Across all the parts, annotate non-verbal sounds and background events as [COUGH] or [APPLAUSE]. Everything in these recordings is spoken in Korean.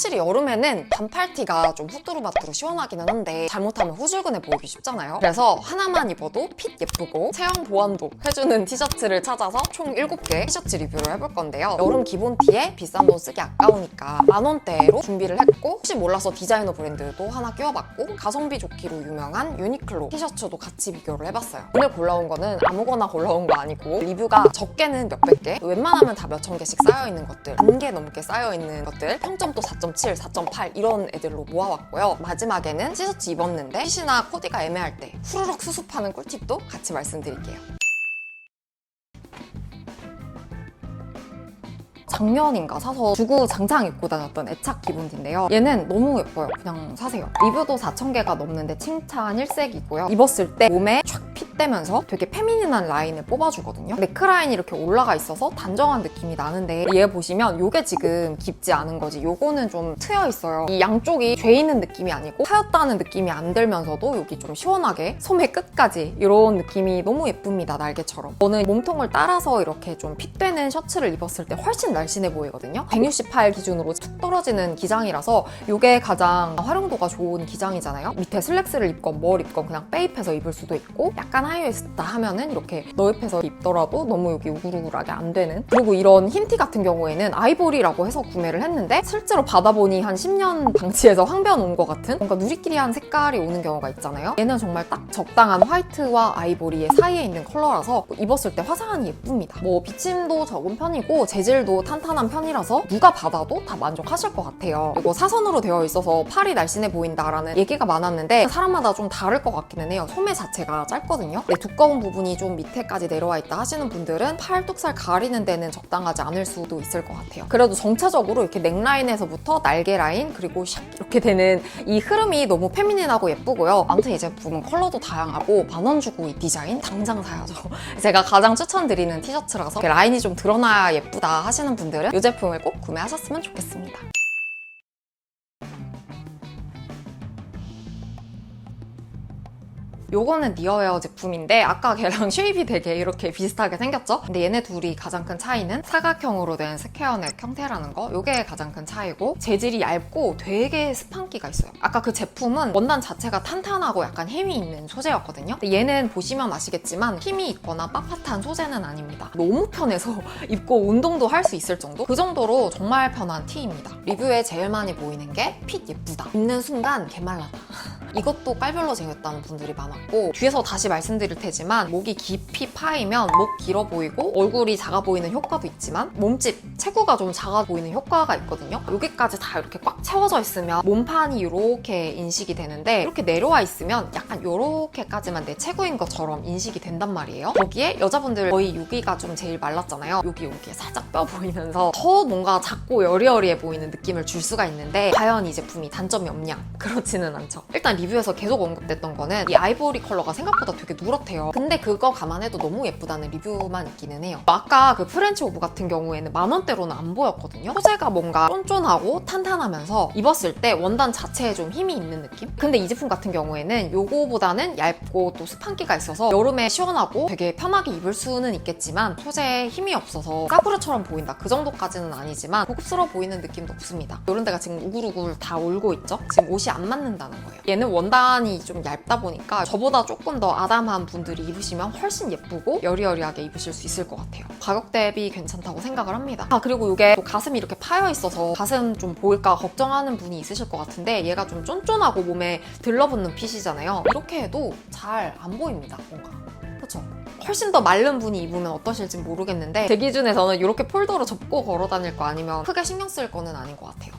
확실히 여름에는 반팔티가 좀 후뚜루마뚜루 시원하기는 한데 잘못하면 후줄근해 보이기 쉽잖아요. 그래서 하나만 입어도 핏 예쁘고 체형 보완도 해주는 티셔츠를 찾아서 총 7개 티셔츠 리뷰를 해볼 건데요. 여름 기본 티에 비싼 돈 쓰기 아까우니까 만 원대로 준비를 했고 혹시 몰라서 디자이너 브랜드도 하나 끼워봤고 가성비 좋기로 유명한 유니클로 티셔츠도 같이 비교를 해봤어요. 오늘 골라온 거는 아무거나 골라온 거 아니고 리뷰가 적게는 몇백 개, 웬만하면 다 몇천 개씩 쌓여있는 것들, 만 개 넘게 쌓여있는 것들, 평점도 4.7, 4.8 이런 애들로 모아왔고요. 마지막에는 티셔츠 입었는데 핏이나 코디가 애매할 때 후루룩 수습하는 꿀팁도 같이 말씀드릴게요. 작년인가 사서 주구 장창 입고 다녔던 애착 기본티인데요. 얘는 너무 예뻐요. 그냥 사세요. 리뷰도 4,000개가 넘는데 칭찬 일색이고요. 입었을 때 몸에 촥 핏대면서 되게 페미닌한 라인을 뽑아주거든요. 네크라인이 이렇게 올라가 있어서 단정한 느낌이 나는데 얘 보시면 이게 지금 깊지 않은 거지. 요거는 좀 트여 있어요. 이 양쪽이 죄 있는 느낌이 아니고 파였다는 느낌이 안 들면서도 여기 좀 시원하게 소매 끝까지 이런 느낌이 너무 예쁩니다. 날개처럼. 저는 몸통을 따라서 이렇게 좀 핏되는 셔츠를 입었을 때 훨씬 날씬해 보이거든요. 168 기준으로 툭 떨어지는 기장이라서 이게 가장 활용도가 좋은 기장이잖아요. 밑에 슬랙스를 입건 뭘 입건 그냥 빼입해서 입을 수도 있고 약간 하이웨스트다 하면은 이렇게 너입해서 입더라도 너무 여기 우글우글하게 안 되는 그리고 이런 흰 티 같은 경우에는 아이보리라고 해서 구매를 했는데 실제로 받아보니 한 10년 방치해서 황변 온 것 같은 뭔가 누리끼리한 색깔이 오는 경우가 있잖아요. 얘는 정말 딱 적당한 화이트와 아이보리의 사이에 있는 컬러라서 입었을 때 화사하니 예쁩니다. 뭐 비침도 적은 편이고 재질도 탄탄한 편이라서 누가 받아도 다 만족하실 것 같아요. 그리고 사선으로 되어 있어서 팔이 날씬해 보인다라는 얘기가 많았는데 사람마다 좀 다를 것 같기는 해요. 소매 자체가 짧거든요. 근데 두꺼운 부분이 좀 밑에까지 내려와 있다 하시는 분들은 팔 뚝살 가리는 데는 적당하지 않을 수도 있을 것 같아요. 그래도 정체적으로 이렇게 넥라인에서부터 날개 라인 그리고 샥 이렇게 되는 이 흐름이 너무 페미닌하고 예쁘고요. 아무튼 이 제품은 컬러도 다양하고 만원 주고 이 디자인 당장 사야죠. [LAUGHS] 제가 가장 추천드리는 티셔츠라서 라인이 좀 드러나야 예쁘다 하시는 분들은 이 제품을 꼭 구매하셨으면 좋겠습니다. 요거는 니어웨어 제품인데 아까 걔랑 [LAUGHS] 쉐입이 되게 이렇게 비슷하게 생겼죠? 근데 얘네 둘이 가장 큰 차이는 사각형으로 된 스퀘어넥 형태라는 거? 요게 가장 큰 차이고 재질이 얇고 되게 스판기가 있어요. 아까 그 제품은 원단 자체가 탄탄하고 약간 힘이 있는 소재였거든요? 근데 얘는 보시면 아시겠지만 힘이 있거나 빳빳한 소재는 아닙니다. 너무 편해서 [LAUGHS] 입고 운동도 할 수 있을 정도? 그 정도로 정말 편한 티입니다. 리뷰에 제일 많이 보이는 게 핏 예쁘다. 입는 순간 개말라다 [LAUGHS] 이것도 깔별로 재겼다는 분들이 많았고 뒤에서 다시 말씀드릴 테지만 목이 깊이 파이면 목 길어 보이고 얼굴이 작아 보이는 효과도 있지만 몸집 체구가 좀 작아 보이는 효과가 있거든요. 여기까지 다 이렇게 꽉 채워져 있으면 몸판이 이렇게 인식이 되는데 이렇게 내려와 있으면 약간 이렇게까지만 내 체구인 것처럼 인식이 된단 말이에요. 거기에 여자분들 거의 여기가 좀 제일 말랐잖아요. 여기 여기에 살짝 뼈 보이면서 더 뭔가 작고 여리여리해 보이는 느낌을 줄 수가 있는데 과연 이 제품이 단점이 없냐? 그렇지는 않죠. 일단 리뷰에서 계속 언급됐던 거는 이 아이보리 컬러가 생각보다 되게 누렇대요. 근데 그거 감안해도 너무 예쁘다는 리뷰만 있기는 해요. 아까 그 프렌치 오브 같은 경우에는 만 원대로는 안 보였거든요. 소재가 뭔가 쫀쫀하고 탄탄하면서 입었을 때 원단 자체에 좀 힘이 있는 느낌? 근데 이 제품 같은 경우에는 요거보다는 얇고 또 스판기가 있어서 여름에 시원하고 되게 편하게 입을 수는 있겠지만 소재에 힘이 없어서 까브르처럼 보인다. 그 정도까지는 아니지만 고급스러워 보이는 느낌도 없습니다. 이런 데가 지금 우글우글 다 울고 있죠? 지금 옷이 안 맞는다는 거예요. 얘는 원단이 좀 얇다 보니까 저보다 조금 더 아담한 분들이 입으시면 훨씬 예쁘고 여리여리하게 입으실 수 있을 것 같아요. 가격 대비 괜찮다고 생각을 합니다. 아 그리고 이게 또 가슴이 이렇게 파여 있어서 가슴 좀 보일까 걱정하는 분이 있으실 것 같은데 얘가 좀 쫀쫀하고 몸에 들러붙는 핏이잖아요. 이렇게 해도 잘 안 보입니다. 뭔가. 그렇죠? 훨씬 더 마른 분이 입으면 어떠실지 모르겠는데 제 기준에서는 이렇게 폴더로 접고 걸어 다닐 거 아니면 크게 신경 쓸 거는 아닌 것 같아요.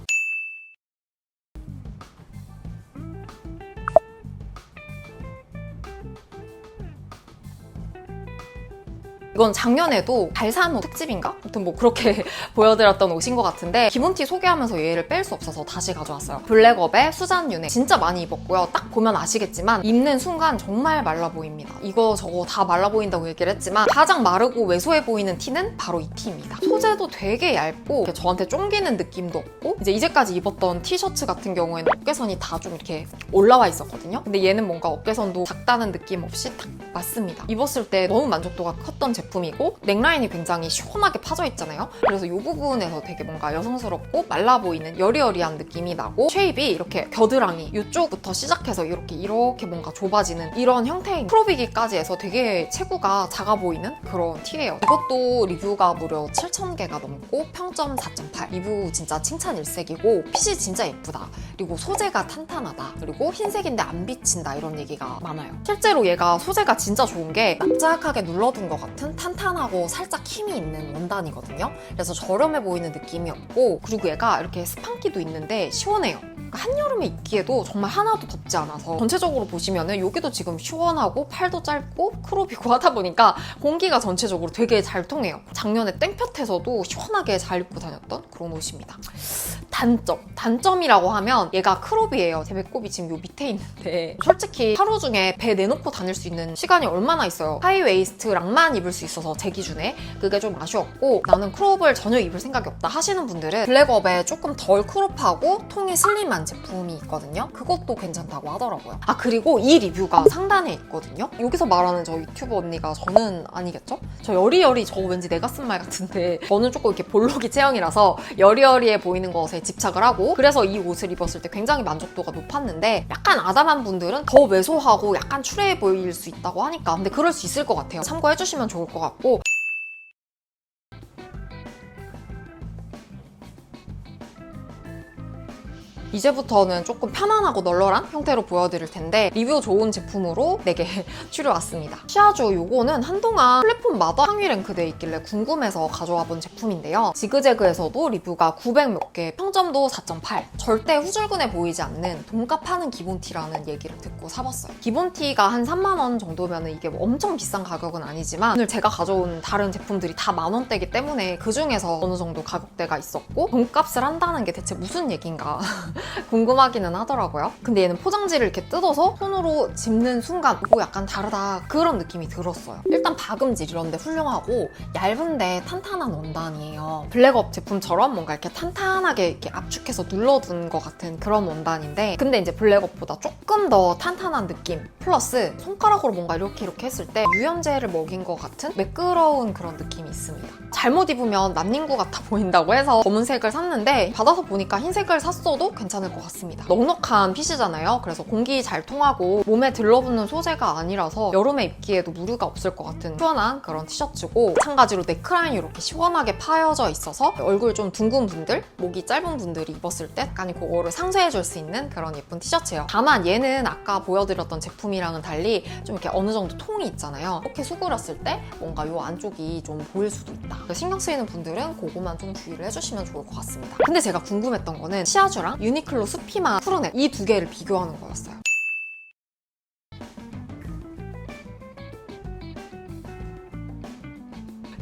이건 작년에도 발산호 특집인가? 아무튼 뭐 그렇게 [LAUGHS] 보여드렸던 옷인 것 같은데 기본티 소개하면서 얘를 뺄 수 없어서 다시 가져왔어요. 블랙업의 수잔 윤회 진짜 많이 입었고요. 딱 보면 아시겠지만 입는 순간 정말 말라 보입니다. 이거 저거 다 말라 보인다고 얘기를 했지만 가장 마르고 왜소해 보이는 티는 바로 이 티입니다. 소재도 되게 얇고 저한테 쫑기는 느낌도 없고 이제 이제까지 입었던 티셔츠 같은 경우에는 어깨선이 다 좀 이렇게 올라와 있었거든요. 근데 얘는 뭔가 어깨선도 작다는 느낌 없이 딱 맞습니다. 입었을 때 너무 만족도가 컸던 제품 제품이고 넥라인이 굉장히 시원하게 파져 있잖아요. 그래서 이 부분에서 되게 뭔가 여성스럽고 말라 보이는 여리여리한 느낌이 나고 쉐입이 이렇게 겨드랑이 이쪽부터 시작해서 이렇게 이렇게 뭔가 좁아지는 이런 형태인 프로비기까지 해서 되게 체구가 작아 보이는 그런 티예요. 이것도 리뷰가 무려 7,000개가 넘고 평점 4.8. 리뷰 진짜 칭찬 일색이고 핏이 진짜 예쁘다. 그리고 소재가 탄탄하다. 그리고 흰색인데 안 비친다 이런 얘기가 많아요. 실제로 얘가 소재가 진짜 좋은 게 납작하게 눌러둔 것 같은 탄탄하고 살짝 힘이 있는 원단이거든요. 그래서 저렴해 보이는 느낌이 없고 그리고 얘가 이렇게 스판기도 있는데 시원해요. 그러니까 한여름에 입기에도 정말 하나도 덥지 않아서 전체적으로 보시면은 여기도 지금 시원하고 팔도 짧고 크롭이고 [LAUGHS] 하다 보니까 공기가 전체적으로 되게 잘 통해요. 작년에 땡볕에서도 시원하게 잘 입고 다녔던 그런 옷입니다. 단점. 단점이라고 하면 얘가 크롭이에요. 제 배꼽이 지금 요 밑에 있는데 솔직히 하루 중에 배 내놓고 다닐 수 있는 시간이 얼마나 있어요. 하이웨이스트랑만 입을 수 있어서 제 기준에 그게 좀 아쉬웠고 나는 크롭을 전혀 입을 생각이 없다 하시는 분들은 블랙업에 조금 덜 크롭하고 통이 슬림한 제품이 있거든요. 그것도 괜찮다고 하더라고요. 아 그리고 이 리뷰가 상단에 있거든요. 여기서 말하는 저 유튜버 언니가 저는 아니겠죠? 저 여리여리 저 왠지 내가 쓴 말 같은데 [LAUGHS] 저는 조금 이렇게 볼록이 체형이라서 여리여리해 보이는 것에 집착을 하고 그래서 이 옷을 입었을 때 굉장히 만족도가 높았는데 약간 아담한 분들은 더 왜소하고 약간 추레해 보일 수 있다고 하니까 근데 그럴 수 있을 것 같아요. 참고해 주시면 좋을 것 같고 이제부터는 조금 편안하고 널널한 형태로 보여드릴 텐데 리뷰 좋은 제품으로 4개 [LAUGHS] 추려왔습니다. 시아주 요거는 한동안 플랫폼마다 상위 랭크돼 있길래 궁금해서 가져와 본 제품인데요. 지그재그에서도 리뷰가 900 몇 개, 평점도 4.8. 절대 후줄근해 보이지 않는 돈값 하는 기본티라는 얘기를 듣고 사봤어요. 기본티가 한 3만 원 정도면 이게 뭐 엄청 비싼 가격은 아니지만 오늘 제가 가져온 다른 제품들이 다 만 원대이기 때문에 그 중에서 어느 정도 가격대가 있었고 돈값을 한다는 게 대체 무슨 얘기인가 [LAUGHS] [LAUGHS] 궁금하기는 하더라고요. 근데 얘는 포장지를 이렇게 뜯어서 손으로 집는 순간 이거 약간 다르다 그런 느낌이 들었어요. 일단 박음질 이런데 훌륭하고 얇은데 탄탄한 원단이에요. 블랙업 제품처럼 뭔가 이렇게 탄탄하게 이렇게 압축해서 눌러둔 것 같은 그런 원단인데 근데 이제 블랙업보다 조금 더 탄탄한 느낌 플러스 손가락으로 뭔가 이렇게 이렇게 했을 때 유연제를 먹인 것 같은 매끄러운 그런 느낌이 있습니다. 잘못 입으면 난닝구 같아 보인다고 해서 검은색을 샀는데 받아서 보니까 흰색을 샀어도 괜찮 을 것 같습니다. 넉넉한 핏이잖아요. 그래서 공기 잘 통하고 몸에 들러붙는 소재가 아니라서 여름에 입기에도 무리가 없을 것 같은 시원한 그런 티셔츠고 마찬가지로 넥라인이 이렇게 시원하게 파여져 있어서 얼굴 좀 둥근 분들, 목이 짧은 분들이 입었을 때 약간 그거를 상쇄해줄 수 있는 그런 예쁜 티셔츠예요. 다만 얘는 아까 보여드렸던 제품이랑은 달리 좀 이렇게 어느 정도 통이 있잖아요. 이렇게 수그렸을 때 뭔가 이 안쪽이 좀 보일 수도 있다. 신경 쓰이는 분들은 그거만 좀 주의를 해주시면 좋을 것 같습니다. 근데 제가 궁금했던 거는 시아주랑 유니 클로 수피마 프로넥 이두 개를 비교하는 거였어요.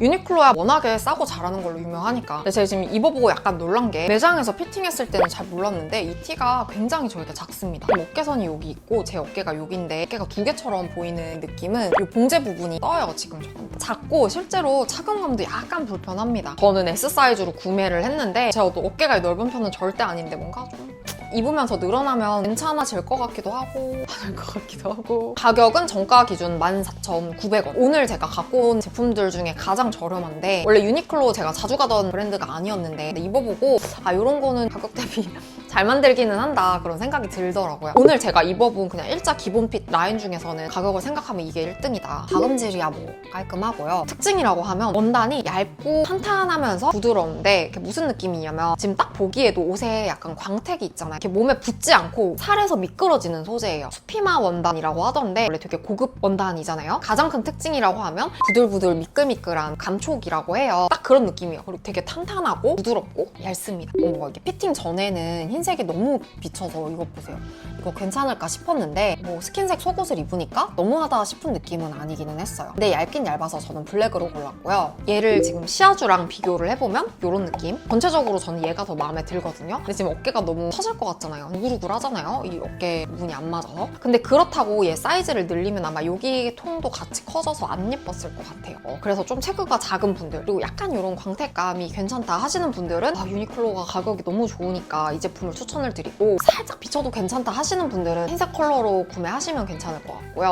유니클로야 워낙에 싸고 잘하는 걸로 유명하니까. 근데 제가 지금 입어보고 약간 놀란 게 매장에서 피팅했을 때는 잘 몰랐는데 이 티가 굉장히 저에게 작습니다. 어깨선이 여기 있고 제 어깨가 여기인데 어깨가 두 개처럼 보이는 느낌은 이 봉제 부분이 떠요 지금 저는 작고 실제로 착용감도 약간 불편합니다. 저는 S 사이즈로 구매를 했는데 제가 또 어깨가 넓은 편은 절대 아닌데 뭔가 좀 입으면서 늘어나면 괜찮아질 것 같기도 하고. 안할 것 같기도 하고. 가격은 정가 기준 14,900원. 오늘 제가 갖고 온 제품들 중에 가장 저렴한데 원래 유니클로 제가 자주 가던 브랜드가 아니었는데 입어보고 아 이런 거는 가격 대비 잘 만들기는 한다 그런 생각이 들더라고요. 오늘 제가 입어본 그냥 일자 기본 핏 라인 중에서는 가격을 생각하면 이게 1등이다. 박음질이야 뭐 깔끔하고요. 특징이라고 하면 원단이 얇고 탄탄하면서 부드러운데 이게 무슨 느낌이냐면 지금 딱 보기에도 옷에 약간 광택이 있잖아요. 이렇게 몸에 붙지 않고 살에서 미끄러지는 소재예요. 수피마 원단이라고 하던데 원래 되게 고급 원단이잖아요. 가장 큰 특징이라고 하면 부들부들 미끌미끌한 감촉이라고 해요. 딱 그런 느낌이에요. 그리고 되게 탄탄하고 부드럽고 얇습니다. 뭔가 이게 피팅 전에는 흰 색이 너무 비쳐서 이거 보세요. 이거 괜찮을까 싶었는데 뭐 스킨색 속옷을 입으니까 너무하다 싶은 느낌은 아니기는 했어요. 근데 얇긴 얇아서 저는 블랙으로 골랐고요. 얘를 지금 시아주랑 비교를 해보면 이런 느낌? 전체적으로 저는 얘가 더 마음에 들거든요. 근데 지금 어깨가 너무 터질 것 같잖아요. 우글우글 하잖아요. 이 어깨 부분이 안 맞아서. 근데 그렇다고 얘 사이즈를 늘리면 아마 여기 통도 같이 커져서 안 예뻤을 것 같아요. 어, 그래서 좀 체구가 작은 분들 그리고 약간 이런 광택감이 괜찮다 하시는 분들은 아, 유니클로가 가격이 너무 좋으니까 이 제품을 추천을 드리고 살짝 비춰도 괜찮다 하시는 분들은 흰색 컬러로 구매하시면 괜찮을 것 같고요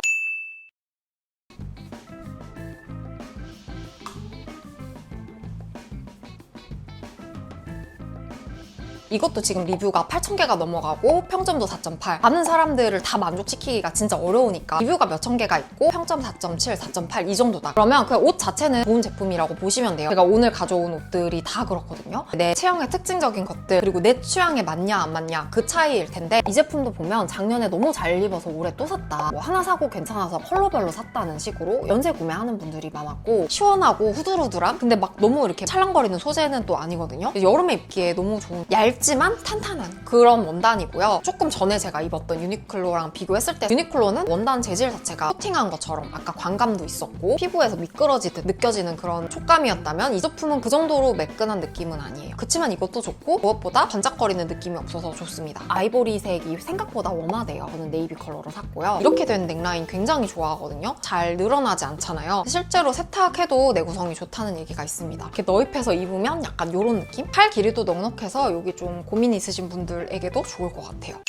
이것도 지금 리뷰가 8,000개가 넘어가고 평점도 4.8. 많은 사람들을 다 만족시키기가 진짜 어려우니까 리뷰가 몇천 개가 있고 평점 4.7, 4.8 이 정도다. 그러면 그 옷 자체는 좋은 제품이라고 보시면 돼요. 제가 오늘 가져온 옷들이 다 그렇거든요. 내 체형에 특징적인 것들 그리고 내 취향에 맞냐 안 맞냐 그 차이일 텐데 이 제품도 보면 작년에 너무 잘 입어서 올해 또 샀다. 뭐 하나 사고 괜찮아서 컬러별로 샀다는 식으로 연쇄 구매하는 분들이 많았고 시원하고 후들후들한 근데 막 너무 이렇게 찰랑거리는 소재는 또 아니거든요. 여름에 입기에 너무 좋은 얇 지만 탄탄한 그런 원단이고요. 조금 전에 제가 입었던 유니클로랑 비교했을 때 유니클로는 원단 재질 자체가 코팅한 것처럼 아까 광감도 있었고 피부에서 미끄러지듯 느껴지는 그런 촉감이었다면 이 제품은 그 정도로 매끈한 느낌은 아니에요. 그치만 이것도 좋고 무엇보다 반짝거리는 느낌이 없어서 좋습니다. 아이보리색이 생각보다 웜하대요. 저는 네이비 컬러로 샀고요. 이렇게 된 넥라인 굉장히 좋아하거든요. 잘 늘어나지 않잖아요. 실제로 세탁해도 내구성이 좋다는 얘기가 있습니다. 이렇게 너입해서 입으면 약간 이런 느낌? 팔 길이도 넉넉해서 여기 좀 고민 있으신 분들에게도 좋을 것 같아요.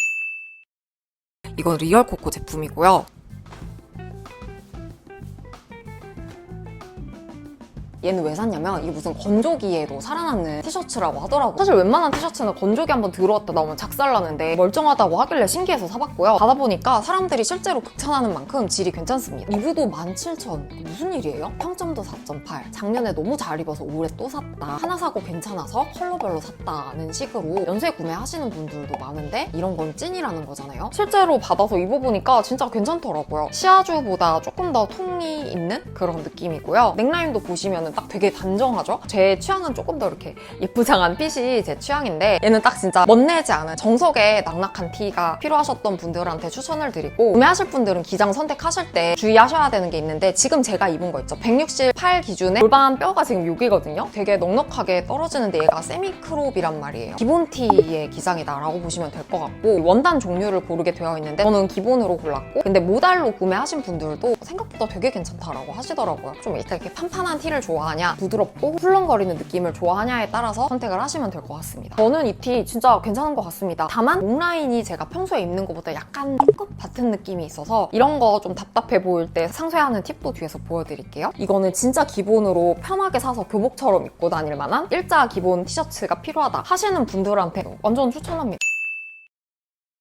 이건 리얼 코코 제품이고요. 얘는 왜 샀냐면 이게 무슨 건조기에도 살아남는 티셔츠라고 하더라고요. 사실 웬만한 티셔츠는 건조기 한번 들어왔다 나오면 작살나는데 멀쩡하다고 하길래 신기해서 사봤고요. 받아보니까 사람들이 실제로 극찬하는 만큼 질이 괜찮습니다. 리뷰도 17,000. 무슨 일이에요? 평점도 4.8. 작년에 너무 잘 입어서 올해 또 샀다. 하나 사고 괜찮아서 컬러별로 샀다는 식으로 연쇄 구매하시는 분들도 많은데 이런 건 찐이라는 거잖아요. 실제로 받아서 입어보니까 진짜 괜찮더라고요. 시아주보다 조금 더 통이 있는 그런 느낌이고요. 넥라인도 보시면 딱 되게 단정하죠? 제 취향은 조금 더 이렇게 예쁘장한 핏이 제 취향인데 얘는 딱 진짜 멋내지 않은 정석의 낙낙한 티가 필요하셨던 분들한테 추천을 드리고 구매하실 분들은 기장 선택하실 때 주의하셔야 되는 게 있는데 지금 제가 입은 거 있죠? 168 기준에 골반 뼈가 지금 여기거든요? 되게 넉넉하게 떨어지는데 얘가 세미크롭이란 말이에요. 기본 티의 기장이다라고 보시면 될 것 같고 원단 종류를 고르게 되어 있는데 저는 기본으로 골랐고 근데 모달로 구매하신 분들도 생각보다 되게 괜찮다라고 하시더라고요. 좀 이렇게 판판한 티를 좋아 하냐 부드럽고 훌렁거리는 느낌을 좋아하냐에 따라서 선택을 하시면 될 것 같습니다. 저는 이 티 진짜 괜찮은 것 같습니다. 다만 목 라인이 제가 평소에 입는 것보다 약간 조금 같은 느낌이 있어서 이런 거 좀 답답해 보일 때 상쇄하는 팁도 뒤에서 보여드릴게요. 이거는 진짜 기본으로 편하게 사서 교복처럼 입고 다닐 만한 일자 기본 티셔츠가 필요하다 하시는 분들한테 완전 추천합니다.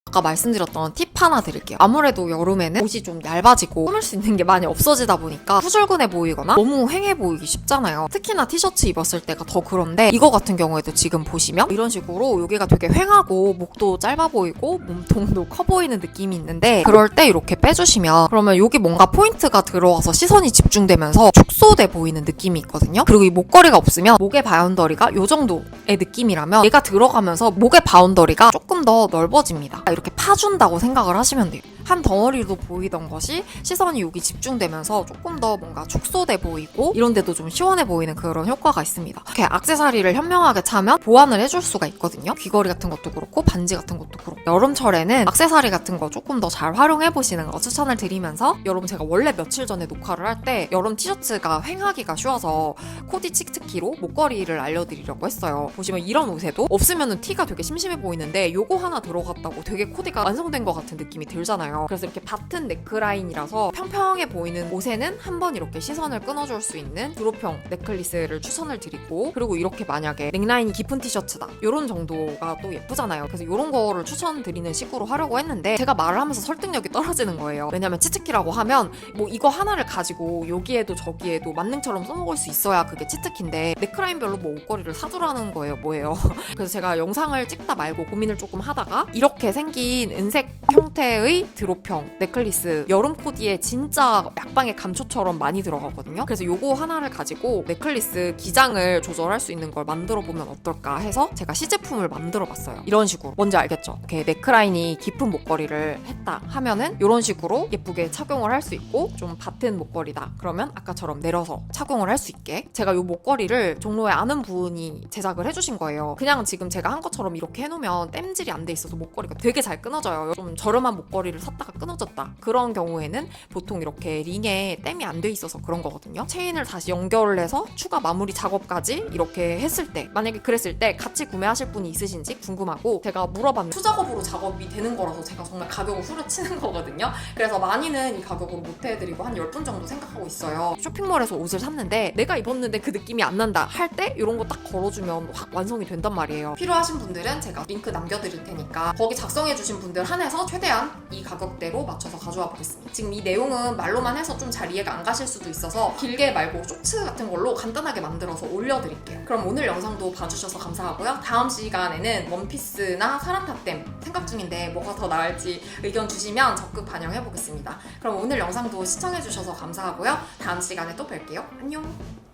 아까 말씀드렸던 팁 하나 드릴게요. 아무래도 여름에는 옷이 좀 얇아지고 꾸밀 수 있는 게 많이 없어지다 보니까 후줄근해 보이거나 너무 휑해 보이기 쉽잖아요. 특히나 티셔츠 입었을 때가 더 그런데 이거 같은 경우에도 지금 보시면 이런 식으로 여기가 되게 휑하고 목도 짧아 보이고 몸통도 커 보이는 느낌이 있는데 그럴 때 이렇게 빼주시면 그러면 여기 뭔가 포인트가 들어와서 시선이 집중되면서 축소돼 보이는 느낌이 있거든요. 그리고 이 목걸이가 없으면 목의 바운더리가 이 정도의 느낌이라면 얘가 들어가면서 목의 바운더리가 조금 더 넓어집니다. 이렇게 파준다고 생각을 하시면 돼요. 한 덩어리로 보이던 것이 시선이 여기 집중되면서 조금 더 뭔가 축소돼 보이고 이런 데도 좀 시원해 보이는 그런 효과가 있습니다. 이렇게 악세사리를 현명하게 차면 보완을 해줄 수가 있거든요. 귀걸이 같은 것도 그렇고 반지 같은 것도 그렇고 여름철에는 악세사리 같은 거 조금 더 잘 활용해 보시는 거 추천을 드리면서 여러분 제가 원래 며칠 전에 녹화를 할 때 여름 티셔츠가 횡하기가 쉬워서 코디 칙특키로 목걸이를 알려드리려고 했어요. 보시면 이런 옷에도 없으면 티가 되게 심심해 보이는데 요거 하나 들어갔다고 되게 코디가 완성된 것 같은 느낌이 들잖아요. 그래서 이렇게 바튼 네크라인이라서 평평해 보이는 옷에는 한 번 이렇게 시선을 끊어줄 수 있는 드롭형 넥클리스를 추천을 드리고 그리고 이렇게 만약에 넥라인이 깊은 티셔츠다 이런 정도가 또 예쁘잖아요. 그래서 이런 거를 추천드리는 식으로 하려고 했는데 제가 말을 하면서 설득력이 떨어지는 거예요. 왜냐면 치트키라고 하면 뭐 이거 하나를 가지고 여기에도 저기에도 만능처럼 써먹을 수 있어야 그게 치트키인데 넥라인별로 뭐 옷걸이를 사두라는 거예요. 뭐예요? [LAUGHS] 그래서 제가 영상을 찍다 말고 고민을 조금 하다가 이렇게 생긴 은색 형태의 드 롭형 넥클리스 여름 코디에 진짜 약방의 감초처럼 많이 들어가거든요. 그래서 요거 하나를 가지고 넥클리스 기장을 조절할 수 있는 걸 만들어 보면 어떨까 해서 제가 시제품을 만들어 봤어요. 이런 식으로. 뭔지 알겠죠? 이렇게 넥라인이 깊은 목걸이를 했다 하면은 이런 식으로 예쁘게 착용을 할 수 있고 좀 바튼 목걸이다. 그러면 아까처럼 내려서 착용을 할 수 있게 제가 요 목걸이를 종로에 아는 분이 제작을 해주신 거예요. 그냥 지금 제가 한 것처럼 이렇게 해놓으면 땜질이 안 돼 있어서 목걸이가 되게 잘 끊어져요. 좀 저렴한 목걸이를 샀다 했다가 끊어졌다. 그런 경우에는 보통 이렇게 링에 땜이 안 돼 있어서 그런 거거든요. 체인을 다시 연결을 해서 추가 마무리 작업까지 이렇게 했을 때 만약에 그랬을 때 같이 구매하실 분이 있으신지 궁금하고 제가 물어봤는데 수작업으로 작업이 되는 거라서 제가 정말 가격을 후려치는 거거든요. 그래서 많이는 이 가격으로 못 해드리고 한 10분 정도 생각하고 있어요. 쇼핑몰에서 옷을 샀는데 내가 입었는데 그 느낌이 안 난다 할 때 이런 거 딱 걸어주면 확 완성이 된단 말이에요. 필요하신 분들은 제가 링크 남겨드릴 테니까 거기 작성해주신 분들 한해서 최대한 이 가격 대로 맞춰서 가져와 보겠습니다. 지금 이 내용은 말로만 해서 좀 잘 이해가 안 가실 수도 있어서 길게 말고 쇼츠 같은 걸로 간단하게 만들어서 올려드릴게요. 그럼 오늘 영상도 봐주셔서 감사하고요. 다음 시간에는 원피스나 사란탑댐 생각 중인데 뭐가 더 나을지 의견 주시면 적극 반영해 보겠습니다. 그럼 오늘 영상도 시청해주셔서 감사하고요. 다음 시간에 또 뵐게요. 안녕!